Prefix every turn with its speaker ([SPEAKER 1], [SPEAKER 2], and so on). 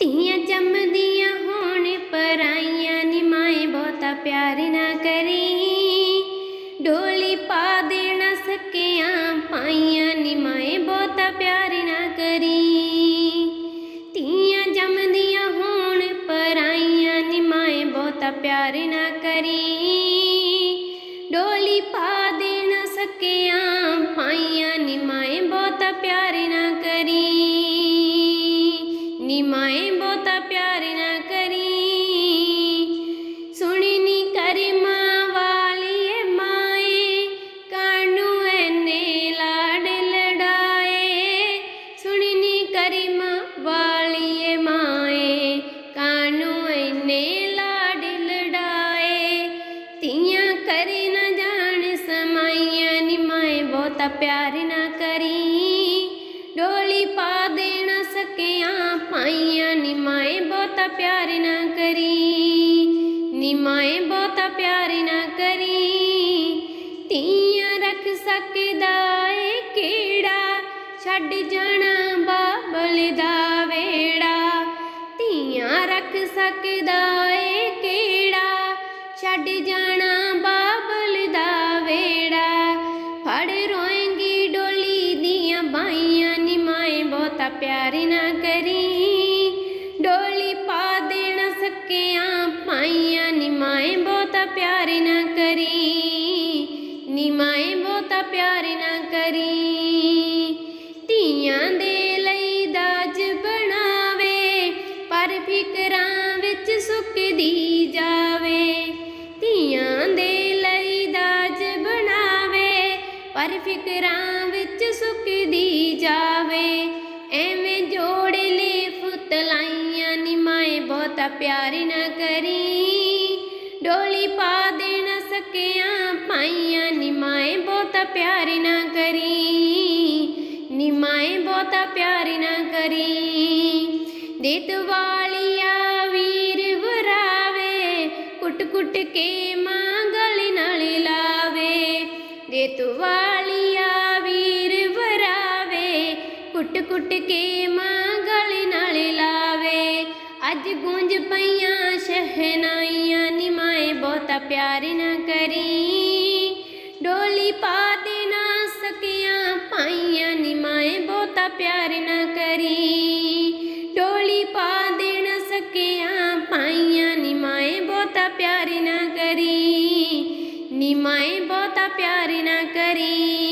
[SPEAKER 1] ਧੀਆਂ ਜੰਮਦੀਆਂ ਹੋਣ, ਪਰਾਈਆਂ ਨੀ ਮਾਏ ਬਹੁਤਾ ਪਿਆਰ ਨਾ ਕਰੀ। ਡੋਲੀ ਪਾ ਦੇਣਾ ਸਕਿਆਂ, ਪਾਈਆਂ ਨੀ ਮਾਏ ਬਹੁਤਾ ਪਿਆਰ ਨਾ ਕਰੀ। ਧੀਆਂ ਜੰਮਦੀਆਂ ਹੋਣ, ਪਰਾਈਆਂ ਨੀ ਮਾਏ ਬਹੁਤਾ ਪਿਆਰ ਨਾ ਕਰੀ। ਡੋਲੀ ਪਾ ਦੇਣਾ ਸਕਿਆਂ, ਪਾਈਆਂ ਨੀ ਮਾਏ ਬਹੁਤਾ ਪਿਆਰ ਨਾ ਮਾਏ ਬਹੁਤਾ ਪਿਆਰ ਨਾ ਕਰੀ। ਡੋਲੀ ਪਾ ਦੇ ਸਕਿਆਂ ਪਾਈਆਂ ਨੀ ਬਹੁਤਾ ਪਿਆਰ ਨਾ ਕਰੀ। ਨੀ ਬਹੁਤਾ ਪਿਆਰ ਨਾ ਕਰੀ। ਧੀਆਂ ਰੱਖ ਸਕਦਾ ਏ ਕਿਹੜਾ? ਛੱਡ ਜਾਣਾ ਬਾਬਲ ਦਾ ਵੇੜਾ। ਧੀਆਂ ਰੱਖ ਸਕਦਾ ਏ ਕਿਹੜਾ? ਛੱਡ ਪਿਆਰ ਨਾ ਕਰੀ। ਡੋਲੀ ਪਾ ਦੇਣਾ ਸਕਿਆਂ ਪਾਈਆਂ ਨੀਮਾਏ ਬਹੁਤਾ ਪਿਆਰ ਨਾ ਕਰੀ। ਨੀਮਾਏ ਬਹੁਤਾ ਪਿਆਰ ਨਾ ਕਰੀ। ਧੀਆਂ ਦੇ ਲਈ ਦਾਜ ਬਣਾਵੇ, ਪਰ ਫਿਕਰਾਂ ਵਿੱਚ ਸੁੱਕਦੀ ਜਾਵੇ। ਧੀਆਂ ਦੇ ਲਈ ਦਾਜ ਬਣਾਵੇ, ਪਰ ਫਿਕਰਾਂ ਵਿੱਚ ਸੁੱਕਦੀ ਜਾਵੇ। ਬਹੁਤਾ ਪਿਆਰ ਨਾ ਕਰੀ। ਡੋਲੀ ਪਾ ਦੇ ਨਾ ਸਕਿਆ ਪਾਈਆਂ ਨੀਮਾਏ ਬਹੁਤਾ ਪਿਆਰ ਨਾ ਕਰੀ। ਨੀਮਾਏ ਬਹੁਤਾ ਪਿਆਰ ਨਾ ਕਰੀ। ਦੇਤ ਵਾਲੀਆ ਵੀਰ ਵਰਾਵੇ, ਕੁੱਟ ਕੁੱਟ ਕੇ ਮਾਂ ਗਲ ਨਾਲ ਲਾਵੇ। ਦੇਤ ਵਾਲੀਆ ਵੀਰ ਵਰਾਵੇ, ਕੁੱਟ ਕੁੱਟ ਕੇ ਅੱਜ ਗੂੰਜ ਪਈਆਂ, ਸ਼ਹਿਨਾਈਆਂ ਨੀ ਮਾਏ ਬਹੁਤਾ ਪਿਆਰ ਨਾ ਕਰੀ। ਡੋਲੀ ਪਾ ਦੇ ਨਾ ਸਕਿਆਂ, ਪਾਈਆਂ ਨੀ ਮਾਏ ਬਹੁਤਾ ਪਿਆਰ ਨਾ ਕਰੀ। ਡੋਲੀ ਪਾ ਦੇ ਨਾ ਸਕਿਆਂ, ਪਾਈਆਂ ਨੀ ਮਾਏ ਬਹੁਤਾ ਪਿਆਰ ਨਾ ਕਰੀ। ਨੀਮਾਏ ਬਹੁਤਾ ਪਿਆਰ ਨਾ ਕਰੀ।